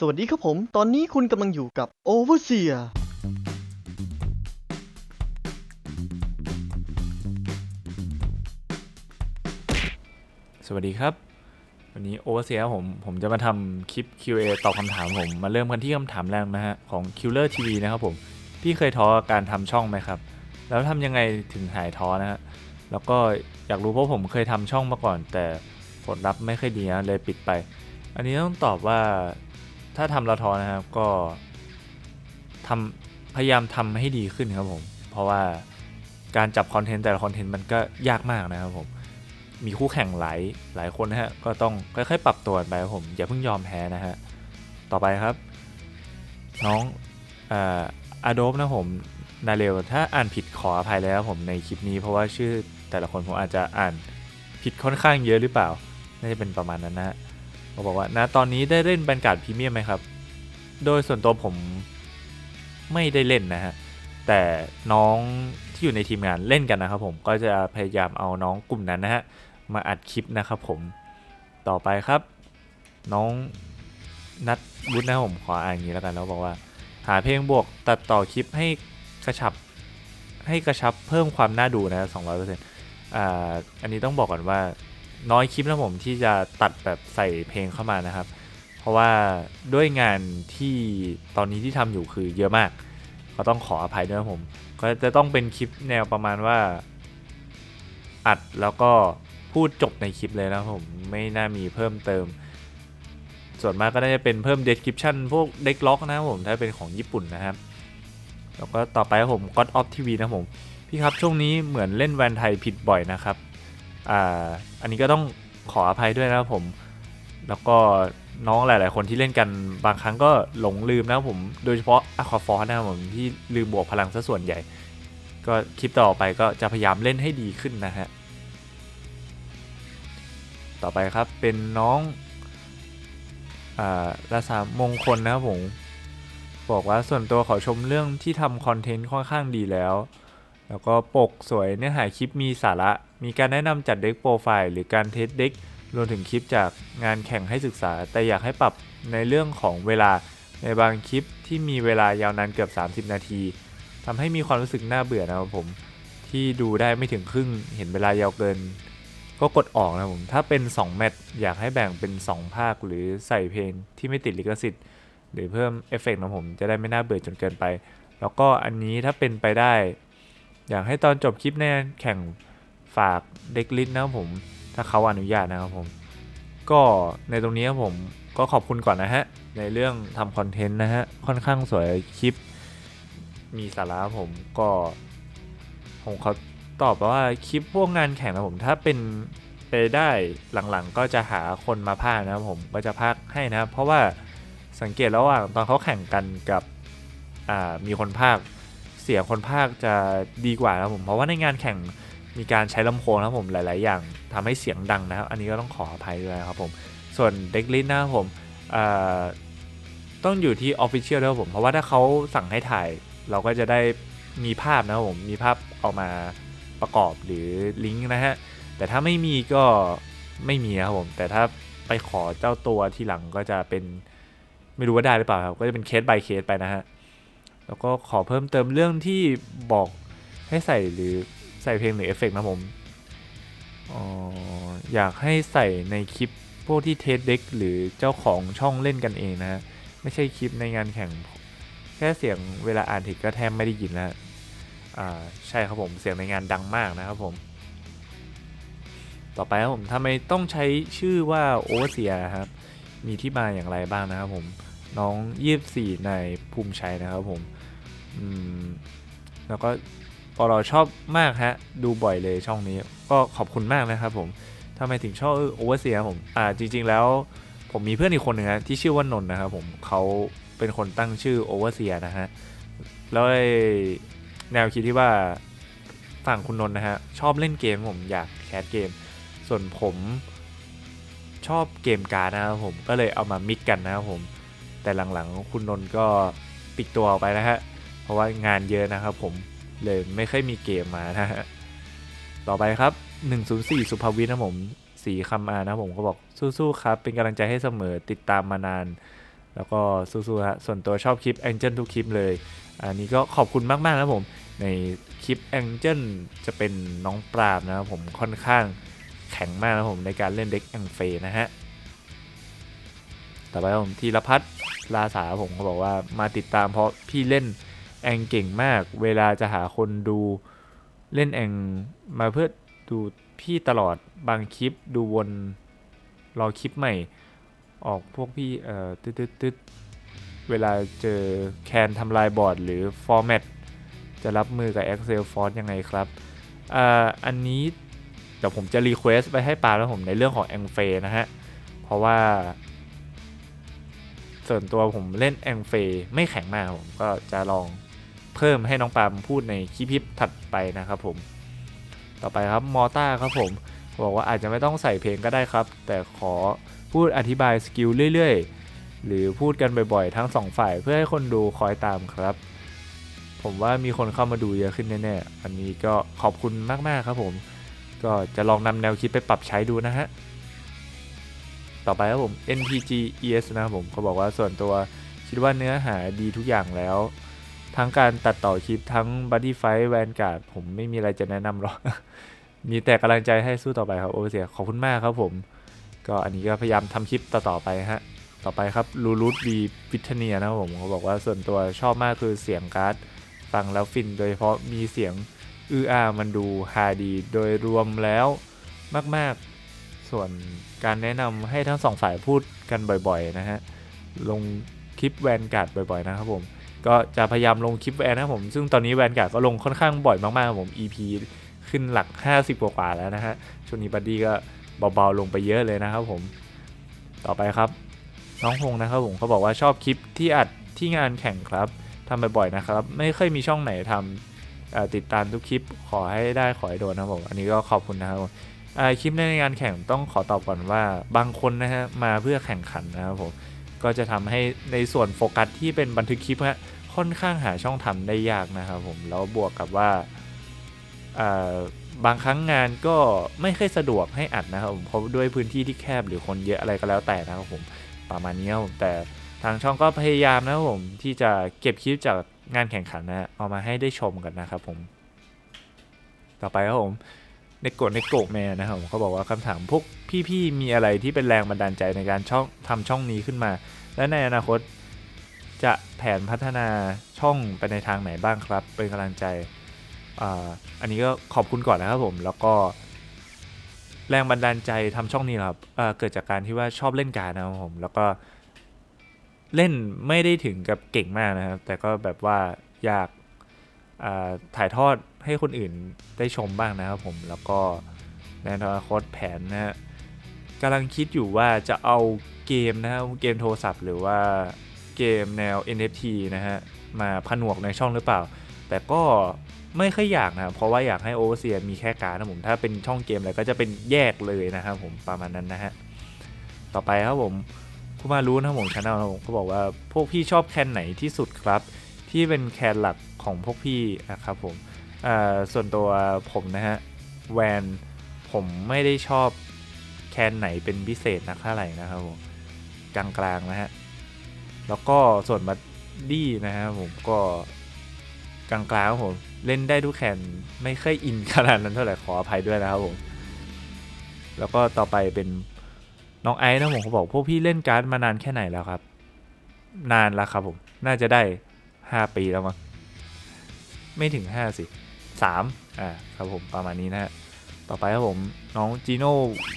สวัสดีครับผม ตอนนี้คุณกำลังอยู่กับ Overseer สวัสดีครับ วันนี้โอเวอร์เซียผม ผมจะมาทำคลิป QA ตอบคำถามผม มาเริ่มกันที่คำถามแรกนะฮะ ของ Killer TV นะครับผม พี่เคยท้อกับการทำช่องไหมครับ แล้วทำยังไงถึงหายท้อนะฮะ แล้วก็อยากรู้เพราะผมเคยทำช่องมาก่อน แต่ผลลัพธ์ไม่ค่อยดีนะเลยปิดไป อันนี้ต้องตอบว่า ถ้าทำล้วท้อนะครับก็ทำพยายามทำให้ดีขึ้นครับผม เพราะว่าการจับคอนเทนต์แต่ละคอนเทนต์มันก็ยากมากนะครับผม มีคู่แข่งหลายหลายคนนะฮะ ก็ต้องค่อยๆ ปรับตัวไปครับผม อย่าเพิ่งยอมแพ้นะฮะ ต่อไปครับ น้องอาโดบนะผมนาเรลถ้าอ่านผิดขออภัยเลยครับผมในคลิปนี้ เพราะว่าชื่อแต่ละคนผมอาจจะอ่านผิดค่อนข้างเยอะหรือเปล่า น่าจะเป็นประมาณนั้นนะฮะ เขาบอกว่านะตอนนี้ได้เล่นแบนการ์ดพรีเมียมไหมครับ โดยส่วนตัวผมไม่ได้เล่นนะฮะ แต่น้องที่อยู่ในทีมงานเล่นกันนะครับผมก็จะพยายามเอาน้องกลุ่มนั้นนะฮะ มาอัดคลิปนะครับผมต่อไปครับ น้องนัดวุฒินะผมขออ่านอย่างนี้แล้วกันแล้วบอกว่า หาเพลงบวกตัดต่อคลิปให้กระชับให้กระชับเพิ่มความน่าดูนะสองร้อยเปอร์เซ็นต์อันนี้ต้องบอกก่อนว่า น้อยคลิปนะผมที่จะตัดแบบใส่เพลงเข้ามานะครับ เพราะว่าด้วยงานที่ตอนนี้ที่ทำอยู่คือเยอะมาก ก็ต้องขออภัยด้วยผม ก็จะต้องเป็นคลิปแนวประมาณว่า อัดแล้วก็พูดจบในคลิปเลยนะผมไม่น่ามีเพิ่มเติม ส่วนมากก็น่าจะเป็นเพิ่ม description พวกเด็กล็อกนะผมถ้าเป็นของญี่ปุ่นนะครับแล้วก็ต่อไปผม God of TV นะผม พี่ครับช่วงนี้เหมือนเล่นแวนไทยผิดบ่อยนะครับ อ่าอันนี้ก็ต้องขออภัยด้วยนะครับผม แล้วก็น้องหลาย ๆ คนที่เล่นกันบางครั้งก็หลงลืมนะผม โดยเฉพาะอะควาฟอร์นะครับผมที่ลืมบวกพลังซะส่วนใหญ่ ก็คลิปต่อไปก็จะพยายามเล่นให้ดีขึ้นนะฮะ ต่อไปครับเป็นน้องอ่าราษามงคลนะครับผม บอกว่าส่วนตัวขอชมเรื่องที่ทำคอนเทนต์ค่อนข้างดีแล้ว แล้วก็ปกสวยเนื้อหาคลิปมีสาระ มีการแนะนำจัดเด็กโปรไฟล์หรือการเทสเด็กรวมถึงคลิปจากงานแข่งให้ศึกษา แต่อยากให้ปรับในเรื่องของเวลาในบางคลิปที่มีเวลายาวนานเกือบ 30 นาทีทำให้มีความรู้สึกน่าเบื่อนะครับผม ที่ดูได้ไม่ถึงครึ่งเห็นเวลายาวเกิน ก็กดออกนะผม ถ้าเป็น 2 แมตช์อยากให้แบ่งเป็น 2 ภาคหรือใส่เพลงที่ไม่ติดลิขสิทธิ์ หรือเพิ่มเอฟเฟกต์นะผมจะได้ไม่น่าเบื่อจนเกินไป แล้วก็อันนี้ถ้าเป็นไปได้ อยากให้ตอนจบคลิปในแข่งฝากเด็กลิสนะครับผม ถ้าเขาอนุญาตนะครับผม ก็ในตรงนี้ครับผมก็ขอบคุณก่อนนะฮะ ในเรื่องทำคอนเทนต์นะฮะ ค่อนข้างสวยคลิป มีสาระผมก็ผมเขาตอบว่าคลิปพวกงานแข่งนะผมถ้าเป็นไปได้หลังๆ ก็จะหาคนมาพากนะครับผมก็จะพากให้นะเพราะว่าสังเกตแล้วว่าตอนเขาแข่งกันกับมีคนพาก เสียงคนพากย์จะดีกว่านะครับผม เพราะว่าในงานแข่งมีการใช้ลำโพงนะครับผมหลาย ๆ อย่างทำให้เสียงดังนะครับ อันนี้ก็ต้องขออภัยด้วยครับผม ส่วนเด็กลิสนะครับผมต้องอยู่ที่ Official ด้วยครับผม เพราะว่าถ้าเขาสั่งให้ถ่าย เราก็จะได้มีภาพนะครับผมมีภาพเอามาประกอบหรือลิงก์นะฮะแต่ถ้าไม่มีก็ไม่มีครับผมแต่ถ้าไปขอเจ้าตัวทีหลังก็จะเป็นไม่รู้ว่าได้หรือเปล่าครับก็จะเป็นเคส by เคสไปนะฮะ แล้วก็ขอเพิ่มเติมเรื่องที่บอกให้ใส่หรือใส่เพลงหรือเอฟเฟกต์นะผมอออยากให้ใส่ในคลิปพวกที่เทสเด็กหรือเจ้าของช่องเล่นกันเองนะฮะไม่ใช่คลิปในงานแข่ง แค่เสียงเวลาอ่านถึงก็แทบไม่ได้ยินแล้วอ่าใช่ครับผมเสียงในงานดังมากนะครับผม ต่อไปครับผมทำไมต้องใช้ชื่อว่าโอเวอร์เซียครับมีที่มาอย่างไรบ้างนะครับผมน้องยี่สี่ในภูมิชัยนะครับผม แล้วก็ปอเราชอบมากฮะ ดูบ่อยเลยช่องนี้ ก็ขอบคุณมากนะครับผมทำไมถึงชอบโอเวอร์เซียผม อ่าจริง ๆ แล้วผมมีเพื่อนอีกคนหนึ่งนะที่ชื่อว่านนท์นะครับผมเขาเป็นคนตั้งชื่อโอเวอร์เซียนะฮะ แล้วแนวคิดที่ว่าฝั่งคุณนนท์นะฮะ ชอบเล่นเกมผมอยากแคสเกม ส่วนผมชอบเกมการ์ดนะครับผมก็เลยเอามามิกกันนะครับผม แต่หลังๆคุณนนท์ก็ปิดตัวออกไปนะฮะ เพราะว่างานเยอะนะครับผมเลยไม่ค่อยมีเกมมานะฮะต่อไปครับ 104 สุภวิทนะผมสีคำอานะผมก็บอกสู้ๆครับ เป็นกำลังใจให้เสมอติดตามมานาน แล้วก็สู้ๆฮะส่วนตัวชอบคลิป Angel ทุกคลิปเลย อันนี้ก็ขอบคุณมาก ๆ นะผม ในคลิป Angel จะเป็นน้องปราบนะครับผมค่อนข้างแข็งมากนะผมในการเล่นเด็กแองเฟนะฮะต่อไปครับผมธีรพัฒน์ลาสาผมเขาบอกว่ามาติดตามเพราะพี่เล่น แองเก่งมาก เวลาจะหาคนดูเล่นแองมาเพื่อดูพี่ตลอดบางคลิปดูวนรอคลิปใหม่ ออกพวกพี่เอ่อตึ๊ดตึ๊ดตึ๊ดเวลาเจอแคนทำลายบอร์ดหรือฟอร์แมตจะรับมือกับ Excel Force ยังไงครับอ่าอันนี้เดี๋ยวผมจะรีเควสไปให้ปาแล้วผมในเรื่องของแองเฟนะฮะ เพราะว่า ส่วนตัวผมเล่นแองเฟไม่แข็งมากผมก็จะลอง เพิ่มให้น้องปามพูดในคลิปถัดไปนะครับผม ต่อไปครับมอต้าครับผมบอกว่าอาจจะไม่ต้องใส่เพลงก็ได้ครับ แต่ขอพูดอธิบายสกิลเรื่อยๆ หรือพูดกันบ่อยๆ ทั้งสองฝ่ายเพื่อให้คนดูคอยตามครับ ผมว่ามีคนเข้ามาดูเยอะขึ้นแน่ๆอันนี้ก็ขอบคุณมากๆครับผม ก็จะลองนำแนวคิดไปปรับใช้ดูนะฮะต่อไปครับผม NPG ES นะครับผมเขาบอกว่าส่วนตัวคิดว่าเนื้อหาดีทุกอย่างแล้ว ทั้งการตัดต่อคลิปทั้ง Buddy Fight Vanguard ผมไม่มีอะไรจะแนะนำหรอก มีแต่กำลังใจให้สู้ต่อไปครับโอเสียขอบคุณมากครับผม ก็อันนี้ก็พยายามทำคลิปต่อๆไปฮะ ต่อไปครับลูรูทบีฟิทเนียนะครับผมเขาบอกว่าส่วนตัวชอบมากคือเสียงการ์ดฟังแล้วฟินโดยเฉพาะมีเสียงอืออามันดูฮาดี โดยรวมแล้วมาก ๆ ส่วนการแนะนำให้ทั้งสองฝ่ายพูดกันบ่อยๆนะฮะลงคลิปแวนการ์ดบ่อยๆนะครับผม ก็จะพยายามลงคลิปแวนนะผม ซึ่งตอนนี้แวนการ์ดก็ลงค่อนข้างบ่อยมากๆครับผม EP ขึ้นหลัก 50 กว่าๆแล้วนะฮะ ช่วงนี้บัดดี้ก็เบาๆลงไปเยอะเลยนะครับผม ต่อไปครับ น้องพงษ์นะครับผมเขาบอกว่าชอบคลิปที่อัดที่งานแข่งครับทำบ่อยๆนะครับ ไม่เคยมีช่องไหนทำติดตามทุกคลิปขอให้ได้ขอให้โดนนะครับผม อันนี้ก็ขอบคุณนะครับคลิปในงานแข่งต้องขอตอบก่อนว่าบางคนนะฮะมาเพื่อแข่งขันนะครับผม ก็จะทำให้ในส่วนโฟกัสที่เป็นบันทึกคลิปฮะค่อนข้างหาช่องทำได้ยากนะครับผมแล้วบวกกับว่าบางครั้งงานก็ไม่ค่อยสะดวกให้อัดนะครับผมเพราะด้วยพื้นที่ที่แคบหรือคนเยอะอะไรก็แล้วแต่นะครับผมประมาณนี้ครับผมแต่ทางช่องก็พยายามนะครับผมที่จะเก็บคลิปจากงานแข่งขันนะเอามาให้ได้ชมกันนะครับผม ต่อไปครับผม ในกดในโกแมนนะครับผมเขาบอกว่าคำถามพวกพี่ๆมีอะไรที่เป็นแรงบันดาลใจในการช่องทำช่องนี้ขึ้นมา และในอนาคตจะแผนพัฒนาช่องไปในทางไหนบ้างครับ เป็นกำลังใจอ,อันนี้ก็ขอบคุณก่อนนะครับผมแล้วก็ แรงบันดาลใจทำช่องนี้ครับเเกิดจากการที่ว่าชอบเล่นการดนะครับผมแล้วก็เล่นไม่ได้ถึงกับเก่งมากนะครับ แต่ก็แบบว่าอยาก ถ่ายทอดให้คนอื่นได้ชมบ้างนะครับผมแล้วก็ในอนาคตแผนนะฮะกำลังคิดอยู่ว่าจะเอาเกมนะครับเกมโทรศัพท์ หรือว่าเกมแนว NFT นะฮะมาผนวกในช่องหรือเปล่า แต่ก็ไม่ค่อยอยากนะครับเพราะว่าอยากให้โอเวอร์เซียมีแค่การนะผมถ้าเป็นช่องเกมอะไรก็จะเป็นแยกเลยนะครับผมประมาณนั้นนะฮะต่อไปครับผมคุณมารู้นะผมชาแนลผมก็บอกว่าพวกพี่ชอบแคนไหนที่สุดครับ ที่เป็นแคนหลัก ของพวกพี่นะครับผมส่วนตัวผมนะฮะแวนผมไม่ได้ชอบแคนไหนเป็นพิเศษนักเท่าไหร่นะครับผมกลางๆนะฮะแล้วก็ส่วนบัดดี้นะฮะผมก็กลางๆครับผมเล่นได้ทุกแคนไม่เคยอินขนาดนั้นเท่าไหร่ขออภัยด้วยนะครับผมแล้วก็ต่อไปเป็นน้องไอซ์นะผมเขาบอกพวกพี่เล่นการ์ดมานานแค่ไหนแล้วครับ นานแล้วครับผมน่าจะได้ห้าปีแล้วมั้ง ไม่ถึงห้าสิสามอ่าครับผมประมาณนี้นะฮะต่อไปครับผมน้องจีโน่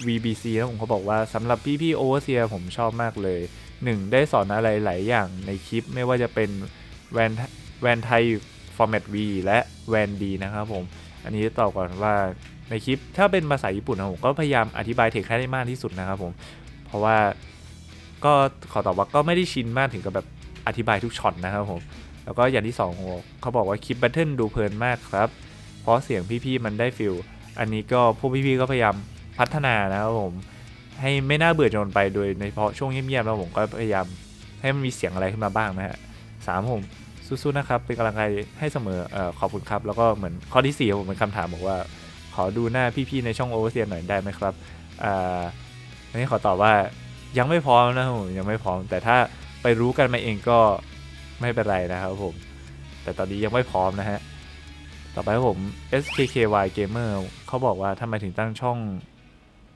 VBC นะผมเขาบอกว่าสำหรับพี่พี่โอเวอร์เซียผมชอบมากเลยหนึ่งได้สอนอะไรหลายอย่างในคลิปไม่ว่าจะเป็นแวนแวนไทย Format V และแวนดีนะครับผม อันนี้ตอบก่อนว่าในคลิปถ้าเป็นภาษาญี่ปุ่นนะผมก็พยายามอธิบายเทคให้ได้มากที่สุดนะครับผม เพราะว่าก็ขอตอบว่าก็ไม่ได้ชินมากถึงกับแบบอธิบายทุกช็อตนะครับผม แล้วก็อย่างที่สองเขาบอกว่าคลิปแบทเทิลดูเพลินมากครับ เพราะเสียงพี่ๆมันได้ฟิลอันนี้ก็พวกพี่ๆก็พยายามพัฒนานะครับผมให้ไม่น่าเบื่อจนไปโดยในเฉพาะช่วงเงียบๆแล้วผมก็พยายามให้มันมีเสียงอะไรขึ้นมาบ้างนะฮะสามผมสู้ๆนะครับเป็นกำลังใจให้เสมอเออขอบคุณครับ แล้วก็เหมือนข้อที่สี่ผมเป็นคำถามบอกว่า ขอดูหน้าพี่ๆในช่องโอเวอร์เซียหน่อยได้ไหมครับอ่าอันนี้ขอตอบว่ายังไม่พร้อมนะผมยังไม่พร้อม แต่ถ้าไปรู้กันมาเองก็ ไม่เป็นไรนะครับผม แต่ตอนนี้ยังไม่พร้อมนะฮะ ต่อไปครับผม SKKY Gamer เขาบอกว่าทำไมถึงตั้งช่อง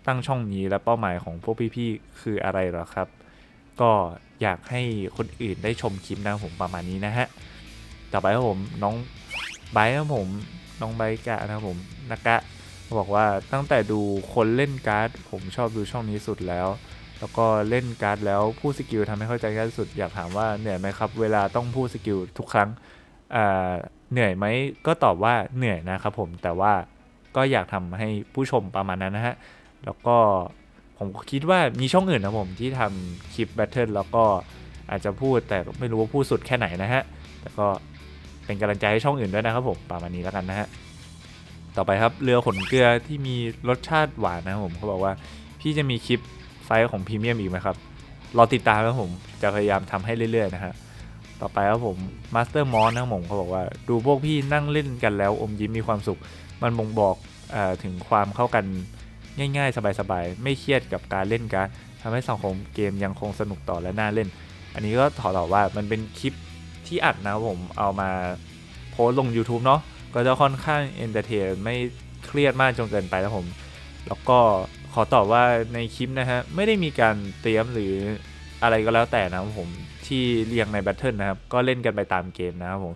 ตั้งช่องนี้และเป้าหมายของพวกพี่ๆ คืออะไรหรอครับ ก็อยากให้คนอื่นได้ชมคลิปนะผมประมาณนี้นะฮะ ต่อไปครับผมน้องไบนะครับผมน้องไบกะนะครับผมนากะบอกว่าตั้งแต่ดูคนเล่นการ์ด ผมชอบดูช่องนี้สุดแล้ว แล้วก็เล่นการ์ดแล้วพูดสกิลทำให้เข้าใจง่ายที่สุดอยากถามว่าเหนื่อยไหมครับ เวลาต้องพูดสกิลทุกครั้งเหนื่อยไหมก็ตอบว่าเหนื่อยนะครับผมแต่ว่าก็อยากทำให้ผู้ชมประมาณนั้นนะฮะแล้วก็ผมคิดว่ามีช่องอื่นนะผมที่ทำคลิปแบทเทิลแล้วก็อาจจะพูดแต่ไม่รู้ว่าพูดสุดแค่ไหนนะฮะแต่ก็เป็นกำลังใจให้ช่องอื่นด้วยนะครับผมประมาณนี้แล้วกันนะฮะต่อไปครับเรือขนเกลือที่มีรสชาติหวานนะครับผมเขาบอกว่าพี่จะมีคลิป ไฟท์ของพรีเมียมอีกไหมครับ รอติดตามครับผมจะพยายามทำให้เรื่อยๆนะฮะ ต่อไปครับผมมาสเตอร์มอนนะผมเขาบอกว่าดูพวกพี่นั่งเล่นกันแล้วอมยิ้มมีความสุข มันบ่งบอกอถึงความเข้ากันง่ายๆ สบายๆ ไม่เครียดกับการเล่นการทำให้สังคมเกมยังคงสนุกต่อและน่าเล่น อันนี้ก็ถอดออกว่ามันเป็นคลิปที่อัดนะผมเอามาโพสลง YouTube เนาะก็จะค่อนข้างเอนเตอร์เทนไม่เครียดมากจนเกินไปนะผม แล้วก็ ขอตอบว่าในคลิปนะฮะ ไม่ได้มีการเตรียมหรืออะไรก็แล้วแต่นะครับผมที่เรียงในแบทเทิลนะครับ ก็เล่นกันไปตามเกมนะครับผม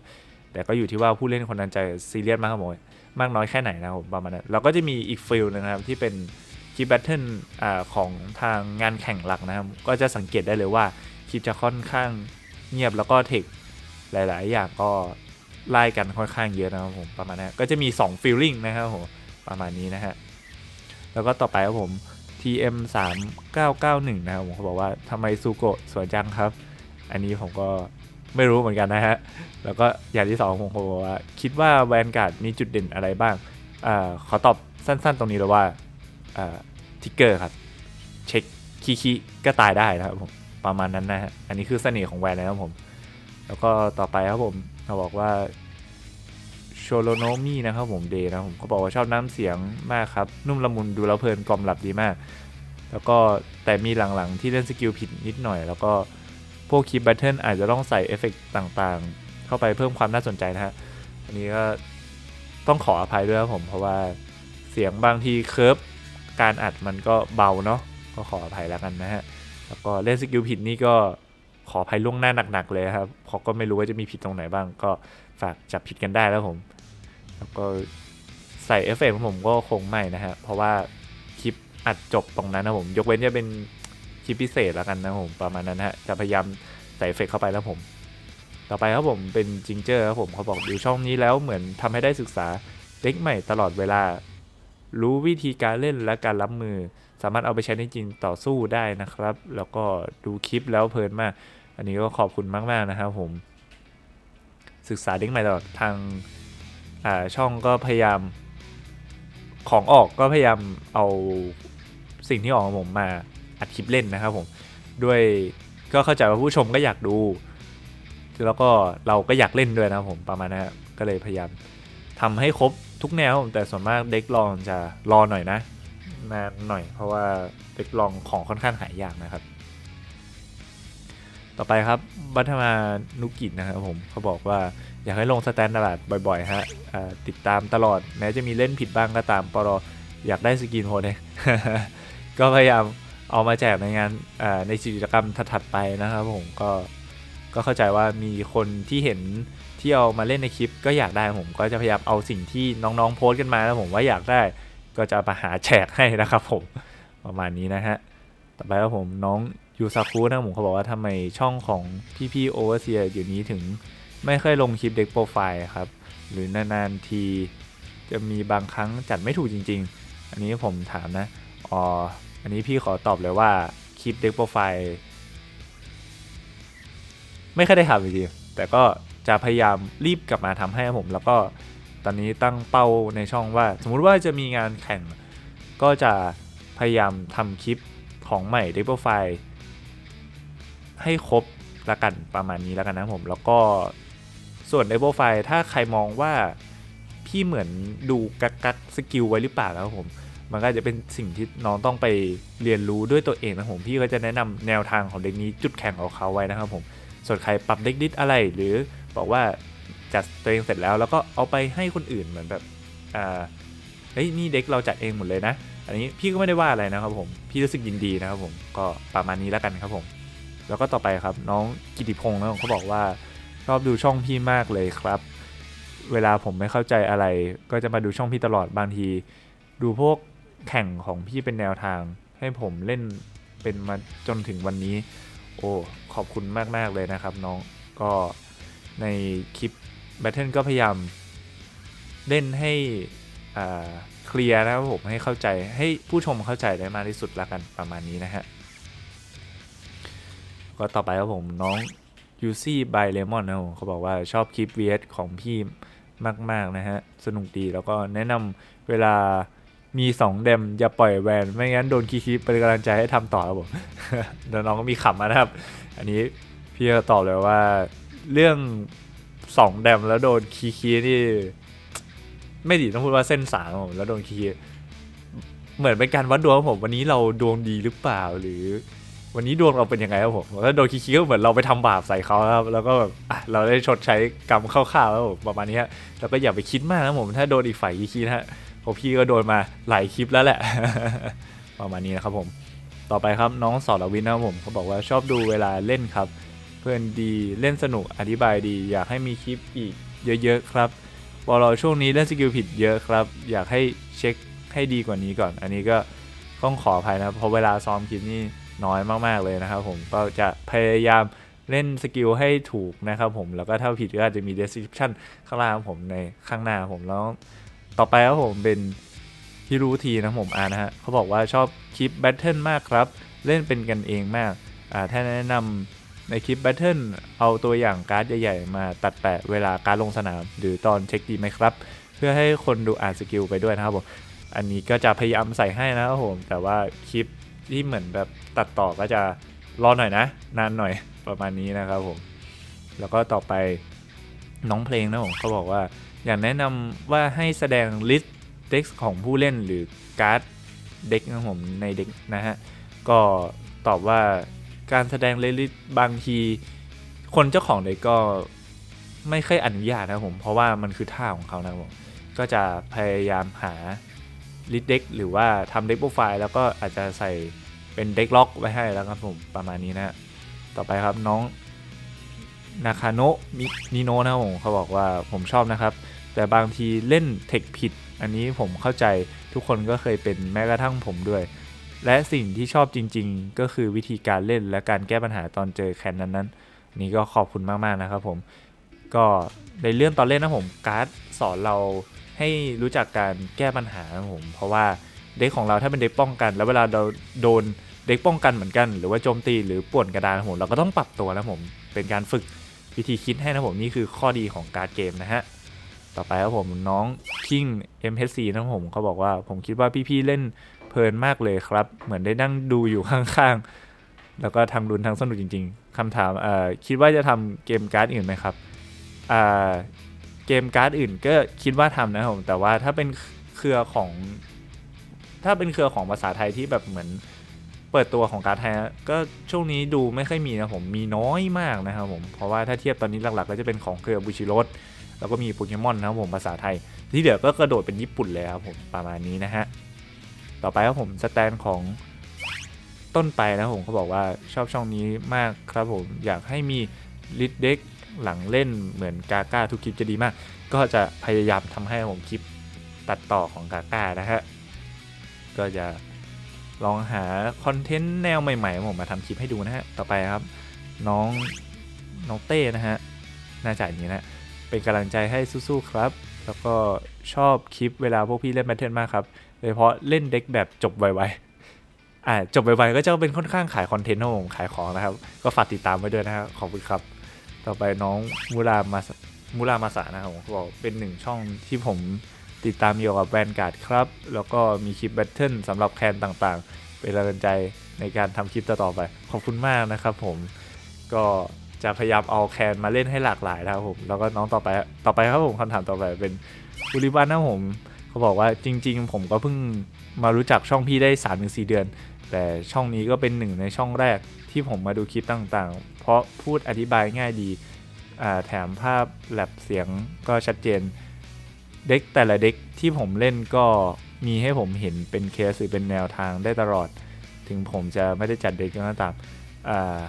แต่ก็อยู่ที่ว่าผู้เล่นคนนั้นจะซีเรียสมากครับผมมากน้อยแค่ไหนนะครับผมประมาณนั้นแล้วก็จะมีอีกฟิลนึงนะครับที่เป็นคลิปแบทเทิลของทางงานแข่งหลักนะครับ ก็จะสังเกตได้เลยว่าคลิปจะค่อนข้างเงียบแล้วก็เทคหลาย ๆ อย่างก็ไล่กันค่อนข้างเยอะนะครับผมประมาณนั้นก็จะมี2 feeling นะครับผมประมาณนี้นะฮะ แล้วก็ต่อไปครับผม TM 3 9 9 1นะครับผมเขาบอกว่าทำไมซูโกะสวยจังครับ อันนี้ผมก็ไม่รู้เหมือนกันนะฮะ แล้วก็อย่างที่สองผมก็บอกว่า คิดว่าแวนการ์ดมีจุดเด่นอะไรบ้างอ่าขอตอบสั้นๆตรงนี้เลยว่าอ่าทิกเกอร์ครับ เช็คคีคีก็ตายได้นะครับผมประมาณนั้นนะฮะ อันนี้คือเสน่ห์ของแวนนะครับผม แล้วก็ต่อไปครับผมเขาบอกว่า โชโลโนมีนะครับผมเดย์นะผมเขาบอกว่าชอบน้ำเสียงมากครับ นุ่มละมุนดูแล้วเพลินกล่อมหลับดีมาก แล้วก็แต่มีหลังๆที่เล่นสกิลผิดนิดหน่อย แล้วก็พวกคลิปแบทเทิลอาจจะต้องใส่เอฟเฟกต์ต่างๆ เข้าไปเพิ่มความน่าสนใจนะฮะอันนี้ก็ต้องขออภัยด้วยครับผมเพราะว่าเสียงบางทีเคิร์ฟการอัดมันก็เบาเนาะก็ขออภัยแล้วกันนะฮะแล้วก็เล่นสกิลผิดนี่ก็ขออภัยล่วงหน้าหนักๆเลยครับเพราะก็ไม่รู้ว่าจะมีผิดตรงไหนบ้างก็ฝากจับผิดกันได้แล้วผม แล้วก็ใส่เอฟเฟกต์ของผมก็คงไม่นะฮะ เพราะว่าคลิปอัดจบตรงนั้นนะผม ยกเว้นจะเป็นคลิปพิเศษแล้วกันนะผมประมาณนั้นฮะ จะพยายามใส่เอฟเฟกเข้าไปแล้วผม ต่อไปครับผมเป็นจิงเจอร์ครับผมเขาบอกดูช่องนี้แล้วเหมือนทำให้ได้ศึกษาเด็กใหม่ตลอดเวลา รู้วิธีการเล่นและการรับมือ สามารถเอาไปใช้ในจริงต่อสู้ได้นะครับ แล้วก็ดูคลิปแล้วเพลินมาก อันนี้ก็ขอบคุณมากๆนะครับผม ศึกษาเด็กใหม่ตลอดทาง อ่าช่องก็พยายาม ของออกก็พยายามเอาสิ่งที่ออกของผมมาอัดคลิปเล่นนะครับผมด้วยก็เข้าใจว่าผู้ชมก็อยากดู แล้วก็เราก็อยากเล่นด้วยนะครับผมประมาณนั้นครับก็เลยพยายามทำให้ครบทุกแนว แต่ส่วนมากเด็กลองจะรอหน่อยนะนานหน่อย เพราะว่าเด็กลองของค่อนข้างหายากนะครับ ต่อไปครับบัตมานุกิจนะครับผมเขาบอกว่า อยากให้ลงสแตนดาร์ดบ่อยๆฮะติดตามตลอดแม้จะมีเล่นผิดบ้างก็ตามปรอยากได้สกินโฮเนก็พยายามเอามาแจกในงานในกิจกรรมถัดๆไปนะครับผมก็ก็เข้าใจว่ามีคนที่เห็นที่เอามาเล่นในคลิปก็อยากได้ผมก็จะพยายามเอาสิ่งที่น้องๆโพสต์กันมาแล้วผมว่าอยากได้ก็จะมาหาแจกให้นะครับผมประมาณนี้นะฮะต่อไปครับผมน้องยูซาคุนะผมเขาบอกว่าทำไมช่องของพี่ๆโอเวอร์เซียเดี๋ยวนี้ถึง ไม่ค่อยลงคลิปเด็กโปรไฟล์ครับ หรือนานๆทีจะมีบางครั้งจัดไม่ถูกจริง ๆ อันนี้ผมถามนะอ๋ออันนี้พี่ขอตอบเลยว่าคลิปเด็กโปรไฟล์ไม่ค่อยได้ทำจริงๆแต่ก็จะพยายามรีบกลับมาทำให้ผม แล้วก็ตอนนี้ตั้งเป้าในช่องว่า สมมุติว่าจะมีงานแข่ง ก็จะพยายามทำคลิปของใหม่เด็กโปรไฟล์ให้ครบละกันประมาณนี้แล้วกันนะผม แล้วก็ ส่วนในโปรไฟล์ถ้าใครมองว่าพี่เหมือนดูกักกักสกิลไว้หรือเปล่าครับผม มันก็จะเป็นสิ่งที่น้องต้องไปเรียนรู้ด้วยตัวเองนะผมพี่ก็จะแนะนำแนวทางของเด็กนี้จุดแข็งของเขาไว้นะครับผม ส่วนใครปรับเด็กดิดอะไรหรือบอกว่าจัดตัวเองเสร็จแล้วแล้วก็เอาไปให้คนอื่นเหมือนแบบอ่าเฮ้ยนี่เด็กเราจัดเองหมดเลยนะ อันนี้พี่ก็ไม่ได้ว่าอะไรนะครับผม พี่รู้สึกยินดีนะครับผม ก็ประมาณนี้แล้วกันครับผม แล้วก็ต่อไปครับน้องกิติพงศ์นะผมเขาบอกว่า ชอบดูช่องพี่มากเลยครับ เวลาผมไม่เข้าใจอะไร ก็จะมาดูช่องพี่ตลอดบางที ดูพวกแข่งของพี่เป็นแนวทาง ให้ผมเล่นเป็นมาจนถึงวันนี้ โอ้ขอบคุณมากๆเลยนะครับ น้องก็ในคลิปแบทเทิลก็พยายามเล่นให้เคลียร์นะครับผมให้เข้าใจให้ผู้ชมเข้าใจได้มากที่สุดละกันประมาณนี้นะฮะก็ต่อไปครับผมน้อง ยูซี่บายเลมอนนะผมเขาบอกว่าชอบคลิป VS ของพี่มาก ๆ นะฮะ สนุกดีแล้วก็แนะนำเวลามี 2 เดมอย่าปล่อยแวน ไม่งั้นโดนคีคีเป็นกำลังใจให้ทำต่อครับผมแล้วน้องก็มีขำนะครับ อันนี้พี่ก็ตอบเลยว่าเรื่อง 2 เดมแล้วโดนคีคีนี่ ไม่ดีต้องพูดว่าเส้นสามผมแล้วโดนคีคีเหมือนเป็นการวัดดวงผมวันนี้เราดวงดีหรือเปล่าหรือ วันนี้ดวงเราเป็นยังไงครับผมแล้วโดนคีคีก็เหมือนเราไปทำบาปใส่เขาครับแล้วก็แบบอะเราได้ชดใช้กรรมคร่าวๆแล้วผมประมาณนี้ฮะแล้วก็อย่าไปคิดมากนะผมถ้าโดนอีกฝ่ายคีคีนะฮะเพราะพี่ก็โดนมาหลายคลิปแล้วแหละ ประมาณนี้นะครับผม ต่อไปครับน้องสอนวินนะครับผมเขาบอกว่าชอบดูเวลาเล่นครับ เพื่อนดีเล่นสนุกอธิบายดี อยากให้มีคลิปอีกเยอะๆครับบอลช่วงนี้เล่นสกิลผิดเยอะครับ อยากให้เช็คให้ดีกว่านี้ก่อน อันนี้ก็ต้องขออภัยนะเพราะเวลาซ้อมคลิปนี่ น้อยมากๆเลยนะครับผมก็จะพยายามเล่นสกิลให้ถูกนะครับผมแล้วก็ถ้าผิดก็อาจจะมี description ข้างล่างของผมในข้างหน้าผมแล้ว ต่อไปครับผมเป็นฮิรูทีนะผมอ่านนะฮะเขาบอกว่าชอบคลิปแบทเทิลมากครับ เล่นเป็นกันเองมากอ่าถ้าแนะนำในคลิปแบทเทิลเอาตัวอย่างการ์ดใหญ่ๆ มาตัดแปะเวลาการลงสนาม หรือตอนเช็คดีไหมครับ เพื่อให้คนดูอ่านสกิลไปด้วยนะครับผมอันนี้ก็จะพยายามใส่ให้นะครับผมแต่ว่าคลิป ที่เหมือนแบบตัดต่อก็จะรอหน่อยนะ นานหน่อยประมาณนี้นะครับผม แล้วก็ต่อไปน้องเพลงนะผมเขาบอกว่า อยากแนะนำว่าให้แสดงลิสต์เด็กของผู้เล่นหรือการ์ดเด็กนะผมในเด็กนะฮะ ก็ตอบว่าการแสดงเลิสต์บางที คนเจ้าของเด็กก็ไม่ค่อยอนุญาตนะผม เพราะว่ามันคือท่าของเขานะผม ก็จะพยายามหา ลิสต์เด็กหรือว่าทำเด็กโปรไฟล์แล้วก็อาจจะใส่เป็นเด็กล็อกไว้ให้แล้วครับผมประมาณนี้นะฮะต่อไปครับน้องนาคาโนะมินิโนะนะครับผมเขาบอกว่าผมชอบนะครับ แต่บางทีเล่นเทคผิด อันนี้ผมเข้าใจทุกคนก็เคยเป็นแม้กระทั่งผมด้วย และสิ่งที่ชอบจริง ๆ ก็คือวิธีการเล่นและการแก้ปัญหาตอนเจอแคนนั้นๆอันนี่ก็ขอบคุณมากๆนะครับผมก็ในเรื่องตอนเล่นนะผมการ์ดสอนเรา ให้รู้จักการแก้ปัญหานะผม เพราะว่าเด็กของเราถ้าเป็นเด็กป้องกัน แล้วเวลาเราโดนเด็กป้องกันเหมือนกัน หรือว่าโจมตีหรือป่วนกระดานนะผมเราก็ต้องปรับตัวนะผมเป็นการฝึกวิธีคิดให้นะผมนี่คือข้อดีของการ์ดเกมนะฮะต่อไปครับผมน้อง King MHC นะผมเขาบอกว่าผมคิดว่าพี่ๆเล่นเพลินมากเลยครับ เหมือนได้นั่งดูอยู่ข้างๆ แล้วก็ทั้งรุนทั้งสนุกจริง ๆคำถามคิดว่าจะทำเกมการ์ดอื่นไหมครับ เกมการ์ดอื่นก็คิดว่าทำนะครับผมแต่ว่าถ้าเป็นเครือของ ถ้าเป็นเครือของภาษาไทยที่แบบเหมือนเปิดตัวของการ์ดไทยก็ช่วงนี้ดูไม่ค่อยมีนะผมมีน้อยมากนะครับผมเพราะว่าถ้าเทียบตอนนี้หลักๆ ก็จะเป็นของเครือบูชิโรสแล้วก็มีโปเกมอนนะครับผมภาษาไทย ที่เหลือก็กระโดดเป็นญี่ปุ่นเลยครับผมประมาณนี้นะฮะต่อไปครับผมสแตนของต้นไปนะผมเขาบอกว่าชอบช่องนี้มากครับผมอยากให้มีลิดเด็ก หลังเล่นเหมือนกาก้าทุกคลิปจะดีมาก ก็จะพยายามทำให้ผมคลิปตัดต่อของกาก้านะฮะก็จะลองหาคอนเทนต์แนวใหม่ๆผมมาทำคลิปให้ดูนะฮะต่อไปครับ น้องน้องเต้นะฮะน่าจะอย่างนี้นะเป็นกำลังใจให้สู้ๆครับ แล้วก็ชอบคลิปเวลาพวกพี่เล่นแบทเทิลมากครับโดยเฉพาะเล่นเด็กแบบจบไวๆอ่าจบไวๆก็จะเป็นค่อนข้างขายคอนเทนต์นะผมขายของนะครับ ก็ฝากติดตามไว้ด้วยนะครับขอบคุณครับ ต่อไปน้องมูรามาสมูรามาสานะครับผมเขาบอกเป็นหนึ่งช่องที่ผมติดตามเกี่ยวกับแวนการ์ดครับ แล้วก็มีคลิปแบทเทิลสำหรับแคนต่างๆ เป็นแรงใจในการทำคลิปต่อๆไป ขอบคุณมากนะครับผมก็จะพยายามเอาแคนมาเล่นให้หลากหลายนะครับผมแล้วก็น้องต่อไปต่อไปครับผมคำถามต่อไปเป็นบุริบันนะผมเขาเขาบอกว่าจริง ๆ ผมก็เพิ่งมารู้จักช่องพี่ได้ 3-4 เดือน แต่ช่องนี้ก็เป็นหนึ่งในช่องแรก ที่ผมมาดูคลิปต่างๆ เพราะพูดอธิบายง่ายดี แถมภาพแลบเสียงก็ชัดเจน เด็กแต่ละเด็กที่ผมเล่นก็มีให้ผมเห็นเป็นเคสหรือเป็นแนวทางได้ตลอด ถึงผมจะไม่ได้จัดเด็กก็ตามอ,า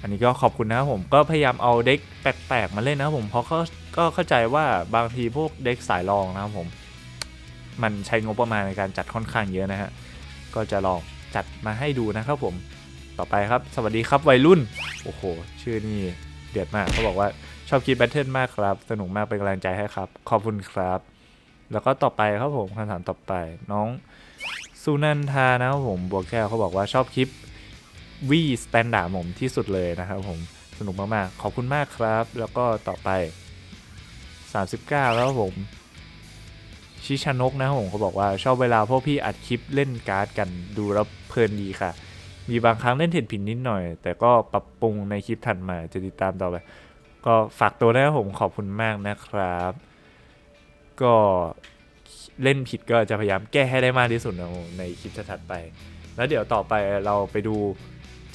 อันนี้ก็ขอบคุณนะครับผมก็พยายามเอาเด็กแปลกๆมาเล่นนะครับผมเพราะเขาก็เข้าใจว่าบางทีพวกเด็กสายรองนะครับผมมันใช้งบประมาณในการจัดค่อนข้างเยอะนะฮะก็จะลองจัดมาให้ดูนะครับผม ต่อไปครับ สวัสดีครับวัยรุ่น โอ้โห ชื่อนี่เดือดมากเขาบอกว่าชอบคิดแบทเทิลมากครับ สนุกมากเป็นกำลังใจให้ครับ ขอบคุณครับ แล้วก็ต่อไปครับผมคำถามต่อไป น้องสุนันทานะครับผมบัวแก้วเขาบอกว่าชอบคลิปวีสแตนดาร์ดผมที่สุดเลยนะครับผมสนุกมากๆ ขอบคุณมากครับ แล้วก็ต่อไป 39 แล้วครับผม ชิชานกนะครับผมเขาบอกว่าชอบเวลาพวกพี่อัดคลิปเล่นการ์ดกันดูแล้วเพลินดีค่ะ มีบางครั้งเล่นเห็ดผิดนิดหน่อย แต่ก็ปรับปรุงในคลิปถัดมาจะติดตามต่อไป ก็ฝากตัวนะครับผมขอบคุณมากนะครับ ก็เล่นผิดก็จะพยายามแก้ให้ได้มากที่สุดนะครับในคลิปถัดไป แล้วเดี๋ยวต่อไปเราไปดู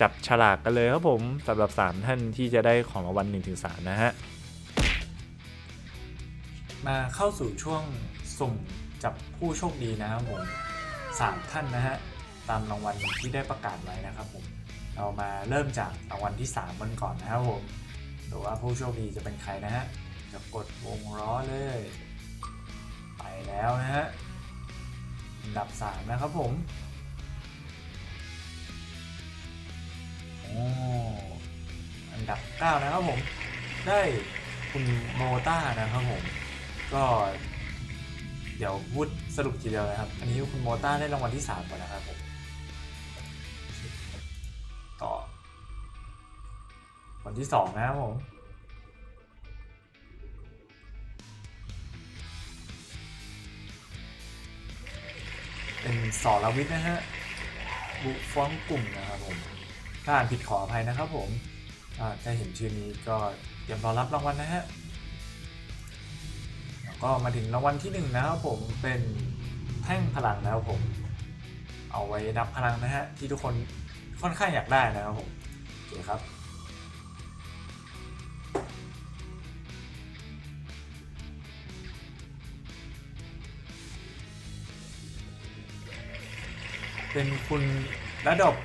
จับฉลากกันเลยครับผมสำหรับ 3 ท่านที่จะได้ของรางวัล1-3 นะฮะ มาเข้าสู่ช่วงสุ่มจับผู้โชคดีนะครับผมสามท่านนะฮะ ตามรางวัลที่ได้ประกาศไว้นะครับผมเรามาเริ่มจากรางวัลที่3มันก่อนนะครับผมดูว่าผู้โชคดีจะเป็นใครนะฮะจะกดวงล้อเลย ไปแล้วนะฮะอันดับ 3 นะครับผมโอ้อันดับ 9 นะครับผม ได้คุณโมต้านะครับผม ก็เดี๋ยวพูดสรุปทีเดียวนะครับ อันนี้คุณโมต้าได้รางวัลที่ 3 ก่อนนะครับผม วันที่2นะครับผมเป็นสอรวิทย์นะฮะ บุฟ้องกลุ่มนะครับผม ถ้าอ่านผิดขออภัยนะครับผมถ้าเห็นชื่อนี้ก็เตรียมรอรับรางวัลนะฮะ แล้วก็มาถึงรางวัลที่หนึ่งนะครับผม เป็นแท่งพลังนะครับผม เอาไว้นับพลังนะฮะที่ทุกคนค่อนข้างอยากได้นะครับผม โอเคครับ เป็นคุณระดบ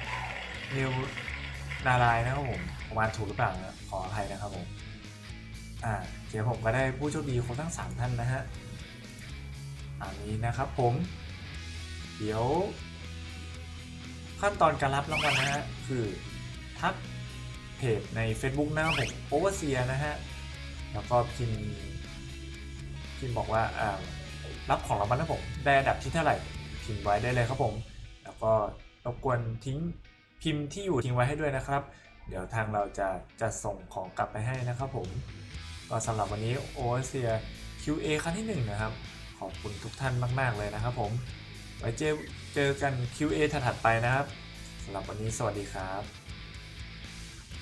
นิวนารายนะครับผมประมาณถูกหรือเปล่านะขออภัยนะครับผมอ่าเดี๋ยวผมก็ได้ผู้โชคดีครบทั้ง 3 ท่านนะฮะอันนี้นะครับผม เดี๋ยว ขั้นตอนการรับรางวัลนะฮะคือทักเพจใน Facebook หน้าผมโอเวอร์เซียนะฮะ แล้วก็พิมพ์พิมพ์บอกว่าอ่ารับของรางวัลนะผมได้อันดับที่เท่าไหร่พิมพ์ไว้ได้เลยครับผม ก็รบกวนทิ้งพิมพ์ที่อยู่ทิ้งไว้ให้ด้วยนะครับ เดี๋ยวทางเราจะจะส่งของกลับไปให้นะครับผม ก็สำหรับวันนี้โอเวอร์เซีย QA ครั้งที่หนึ่งนะครับ ขอบคุณทุกท่านมาก ๆ เลยนะครับผม ไว้เจอเจอกัน QA ถัดๆไปนะครับสำหรับวันนี้สวัสดีครับ